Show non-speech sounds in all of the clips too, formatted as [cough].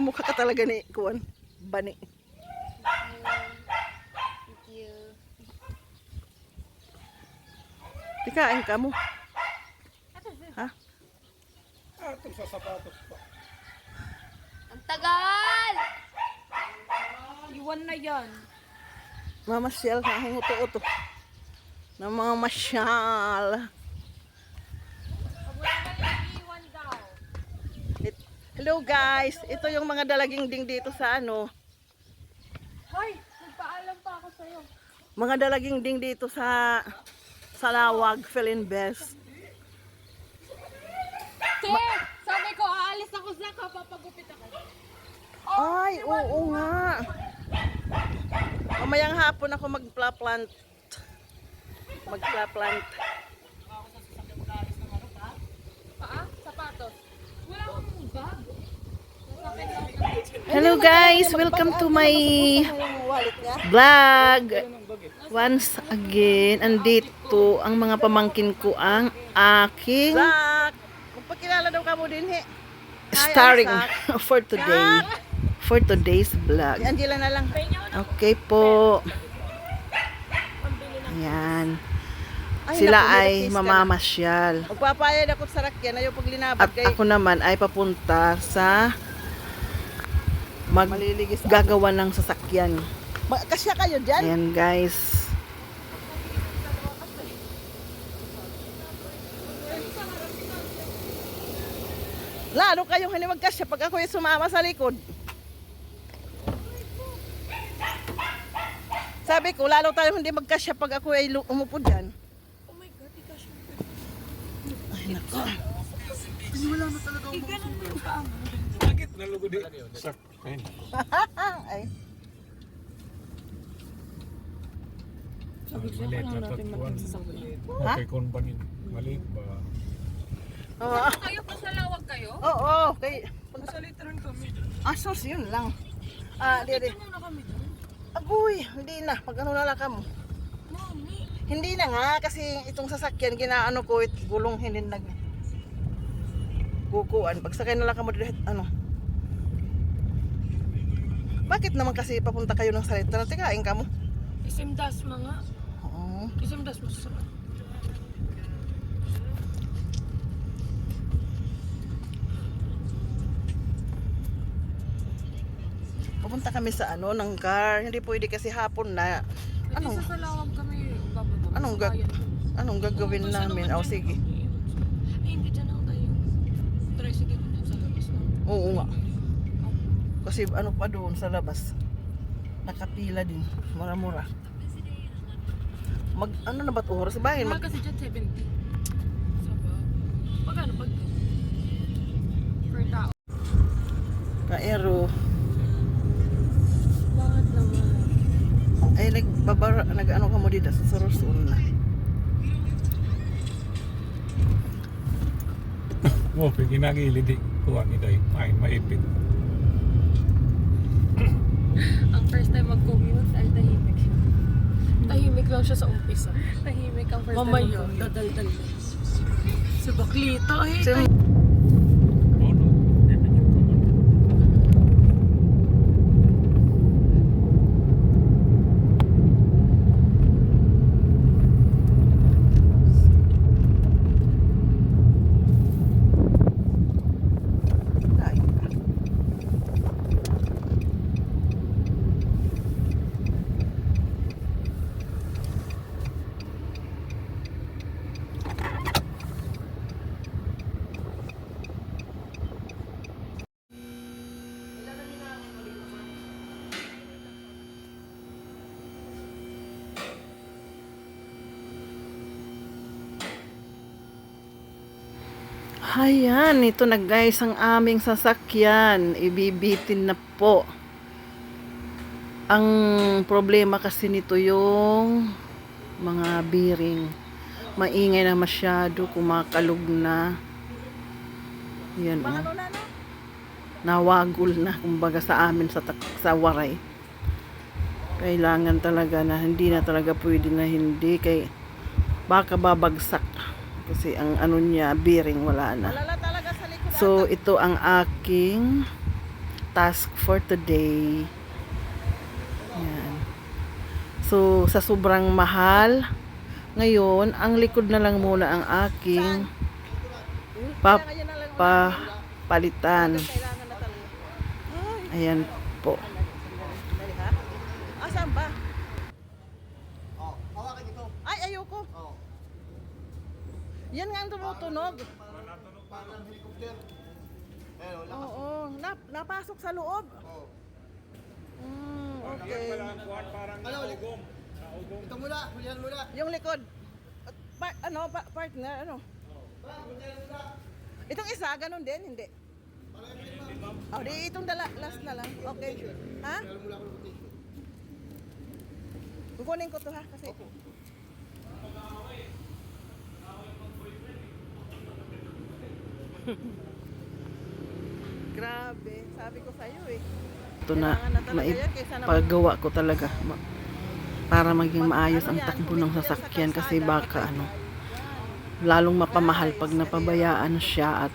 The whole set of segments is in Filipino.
Kamukha ka talaga ni Kuan. Bani. Thank you. Tikain ka mo. Ha? Atong sa sapatos pa. Ang tagal! Iwan na yan. Mamasyal. Nahinguto-uto. Na mga masyal. Pag wala na yung iwan daw. It- Hello guys. Ito yung mga dalaging ding dito sa ano. Hoy, nagpaalam pa ako sa'yo. Mga dalaging ding dito sa Salawag, Best. Te, sabi ko aalis ako sa kapapagupit ako. Ay, oo nga. Mamayang hapon ako magpla-plant. Magpla-plant. Paa? Sapatos? Wala akong. Hello guys, welcome to my vlog. Once again, andito ang mga pamangkin ko ang aking! Magpakilala daw ka mo din, he. Starring [laughs] for today. For today's vlog. Angela na lang. Okay po. Ayan. Sila ay mamamasyal. Magpapayad ako sa rakyan. Ayaw pag linabad At ako naman ay papunta sa mag gagawa ng sasakyan. Kasya kayo dyan? Ayan guys. Lalo kayong hindi magkasya pag ako yung sumama sa likod. Sabi ko, lalo tayo hindi magkasya pag ako ay lu- umupo dyan. Oh my God, ikaw siya. Ay, nako. Bakit nalugod di? Sak. Ayun. [laughs] ay. Maliit na tatuan. Ha? Okay, kung banin. Maliit ba? Oo, Kayo pa sa lawag kayo? oo, oo, kay Masalitaran kami. Asos, yun lang. Ah, di, di. Muna kami doon. Agoy, hindi na. Pag ano na lang ka mo. Mami. Hindi na nga, kasi itong sasakyan, ginaano ko, it, gulong hindi nag kukuan. Pagsakay na lang ka mo dito, ano. Bakit naman kasi papunta kayo ng salita? Tikain ka mo. Isimdas mga. Oo. Isimdas masarap. Pupunta kami sa ano, ng car. Hindi pwede kasi hapon na. Anong? Anong, sa lawag kami bababa. anong, gag anong gagawin namin? Oh, sige. Ay, hindi dyan ako tayo. Ko dyan sa labas na. Oo nga. Kasi ano pa doon sa labas. Nakapila din. Mura-mura. Mag, ano na ba't oras? Bahin, mag, kasi dyan 70. Sa bag. Magkano pag per tao? Kaero. Bakit naman? Ay, nagbabara, nag-ano ka mo dito sa Sorosol na. [coughs] Oh, pinagili di. Kuha ni Day. Ay, maipit. [laughs] Ang first time mag-commute ay tahimik siya. Tahimik lang siya sa umpisa. Tahimik ang first Mamaya, time mag-commute. dadaldal na. Si Baklito ay Sim- Oh, no. Bibigyan ko man. Kain ka. Ayan, ito na guys ang aming sasakyan. Ibibitin na po. Ang problema kasi nito yung mga bearing. Maingay na masyado, kumakalog na. Yan oh. Nawagol na, kumbaga sa amin sa, sa waray. Kailangan talaga na hindi na talaga pwede na hindi kay baka babagsak kasi ang ano niya bearing wala na. So ito ang aking task for today. Yan. So, sa sobrang mahal, ngayon, ang likod na lang muna ang aking pap pa palitan. Kailangan na talaga. Ayan po. Asan ba? Ay, ayoko. Yan nga ang tumutunog. Oo, nap napasok sa loob. Mm, okay. Ito muna, hulihan muna. Yung likod. Pa- ano, pa- partner, ano? Itong isa, ganun din, hindi? Oh, di itong dala, last na lang. Okay. Ha? Kukunin ko to ha, kasi... [laughs] Grabe, sabi ko sa'yo eh. Ito na naman- maipagawa ko talaga. Ma- para maging maayos ang takbo ng sasakyan kasi baka ano lalong mapamahal pag napabayaan siya at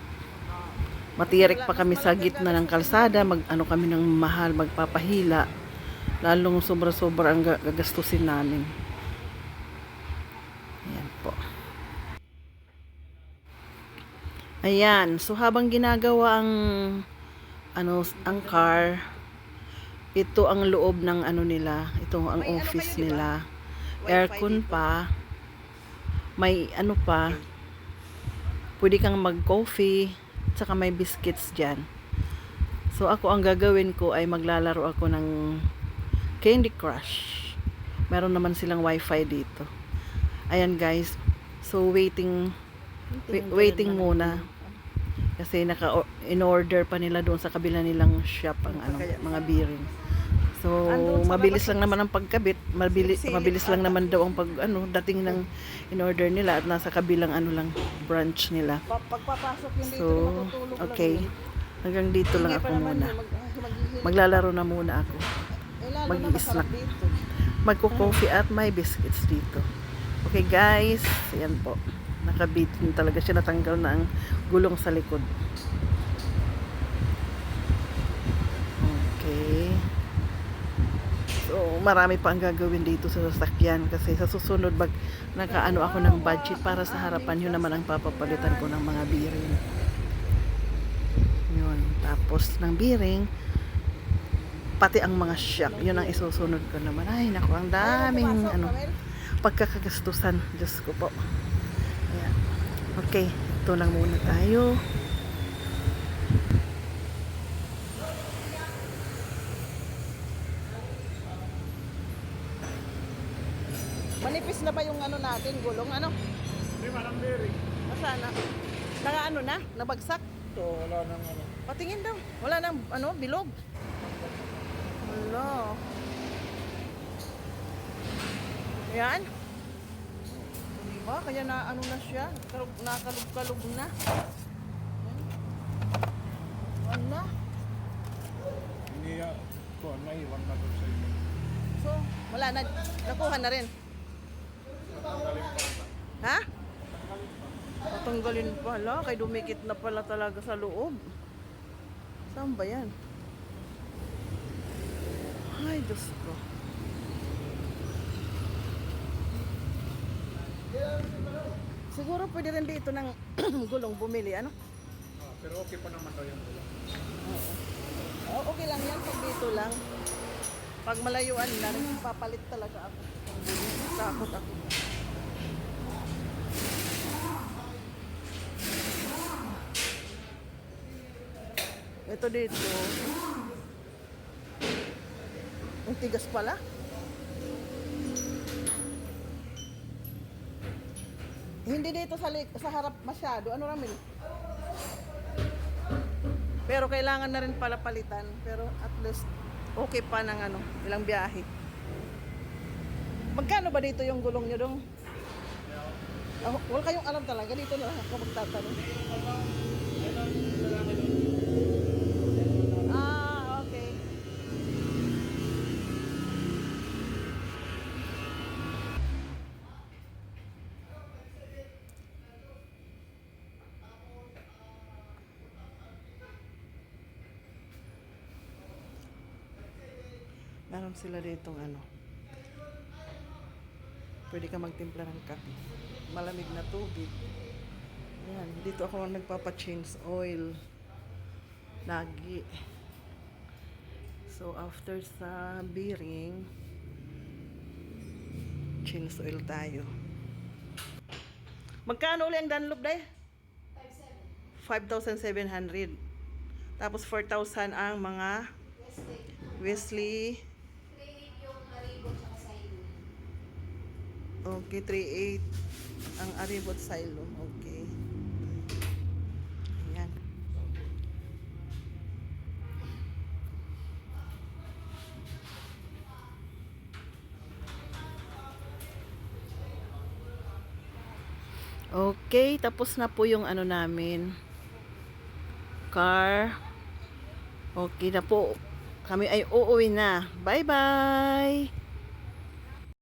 matirik pa kami sa gitna ng kalsada mag ano kami ng mahal magpapahila. Lalong sobra-sobra ang ga- gagastusin namin ayan po ayan. So habang ginagawa ang ano ang car ito ang loob ng ano nila. Ito ang May ano office kayo, ba? nila. Aircon pa. May ano pa. Pwede kang mag coffee tsaka may biscuits dyan. So ako ang gagawin ko ay maglalaro ako ng Candy Crush. Meron naman silang wifi dito. Ayan guys. So waiting wai- waiting muna kasi naka in order pa nila doon sa kabila nilang shop ang ano mga bearing. So mabilis lang naman ang pagkabit. Mabilis mabilis lang naman daw ang pag ano dating ng in order nila at nasa kabilang ano lang branch nila. Pa- pagpapasok dito, so okay. hanggang dito lang ako muna. maghihilip. maglalaro na muna ako. Eh, dito. magko-coffee at may biscuits dito. Okay guys, ayan po. Nakabit din talaga siya natanggal na ang gulong sa likod. Okay. So, marami pa ang gagawin dito sa sasakyan kasi sa susunod bag nakaano ako ng budget para sa harapan yun naman ang papapalitan ko ng mga bearing. Yun. Tapos ng bearing, pati ang mga shock, yun ang isusunod ko naman. Ay, naku, ang daming ano, pagkakagastusan. Diyos ko po. Ayan. Okay, ito lang muna tayo. Manipis na ba yung ano natin, gulong? Ano? Hindi man ang bearing. Masana? Naka ano na? Nabagsak? Ito, wala nang ano. Patingin daw. Wala nang ano, bilog. Wala. Yan. Diba? Kaya na ano na siya. Kalug, nakalug-kalug na. Yan. Wala. Hindi, uh, kuha, naiwan na doon sa inyo. So, wala na. Nakuha na rin. Ha? Tatanggalin pala. Kay dumikit na pala talaga sa loob. Saan ba yan? Ay, Diyos ko. Siguro pwede rin dito ng [clears throat] gulong bumili, ano? Ah, pero okay pa naman daw yung ulan. Oh, okay lang yan pag dito lang. Pag malayuan rin, papalit talaga ako. Takot ako. Ito dito. Ang tigas pala. Hindi dito sa, sa harap masyado. Ano ramen? Pero kailangan na rin pala palitan. Pero at least okay pa ng ano, ilang biyahe. Magkano ba dito yung gulong nyo dong? Oh, wala kayong alam talaga. Dito na lang ako magtatanong. Meron sila ditong ano. Pwede ka magtimpla ng kape. Malamig na tubig. Ayan, dito ako nagpapa-change oil. Lagi. So, after sa bearing, change oil tayo. Magkano ulit ang Dunlop day? 5,700. Tapos 4,000 ang mga Wesley. yung maribo sa silo. Okay, 3,800 ang Aribot Silo. Okay. Ayan. Okay, tapos na po yung ano namin. Car. Okay na po. Kami ay uuwi na. Bye-bye!